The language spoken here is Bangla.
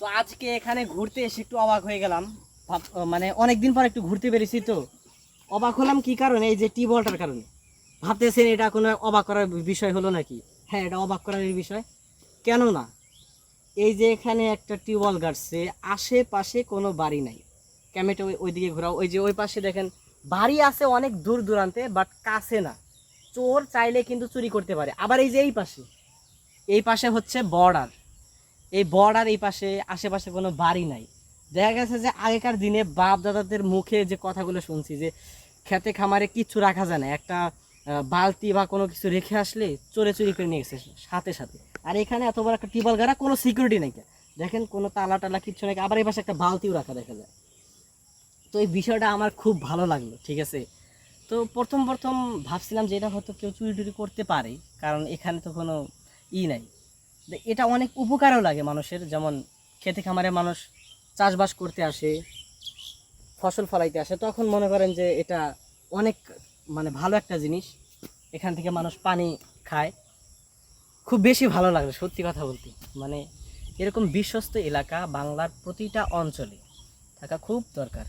তো আজকে এখানে ঘুরতে এসে একটু অবাক হয়ে গেলাম। মানে অনেকদিন পর একটু ঘুরতে পেরেছি তো। অবাক হলাম কি কারণে? এই যে টিউবওয়েলটার কারণে। ভাবতেছেন এটা কোনো অবাক করার বিষয় হলো নাকি? হ্যাঁ এটা অবাক করার বিষয়। কেন না এই যে এখানে একটা টিউবওয়েল গাড়ছে, আশেপাশে কোনো বাড়ি নাই। ক্যামেটা ওই ওইদিকে ঘোরাও। ওই যে ওই পাশে দেখেন, বাড়ি আছে অনেক দূর দূরান্তে বাট কাছে না। চোর চাইলে কিন্তু চুরি করতে পারে। আবার এই যে এই পাশে এই পাশে হচ্ছে বর্ডার এই বর্ডার এই পাশে, আশেপাশে কোনো বাড়ি নাই। দেখা গেছে যে আগেকার দিনে বাপ দাদাদের মুখে যে কথাগুলো শুনছি যে খেতে খামারে কিচ্ছু রাখা যায় না। একটা বালতি বা কোনো কিছু রেখে আসলে চোরে চুরি করে নিয়ে গেছে সাথে সাথে। আর এখানে এত বড় একটা টিবল গাড়া, কোনো সিকিউরিটি নেই দেখেন কোনো তালা টালা কিচ্ছু নেই আবার এই পাশে একটা বালতিও রাখা দেখা যায়। তো এই বিষয়টা আমার খুব ভালো লাগল, ঠিক আছে? তো প্রথম প্রথম ভাবছিলাম যে এটা হয়তো কেউ চুরি টুরি করতে পারে, কারণ এখানে তো কোনো ই নাই। এটা অনেক উপকারও লাগে মানুষের। যেমন খেতে খামারে মানুষ চাষবাস করতে আসে, ফসল ফলাইতে আসে, তখন মনে করেন যে এটা অনেক মানে ভালো একটা জিনিস। এখান থেকে মানুষ পানি খায়। খুব বেশি ভালো লাগল, সত্যি কথা বলতে। মানে এরকম বিশ্বস্ত এলাকা বাংলার প্রতিটা অঞ্চলে থাকা খুব দরকার।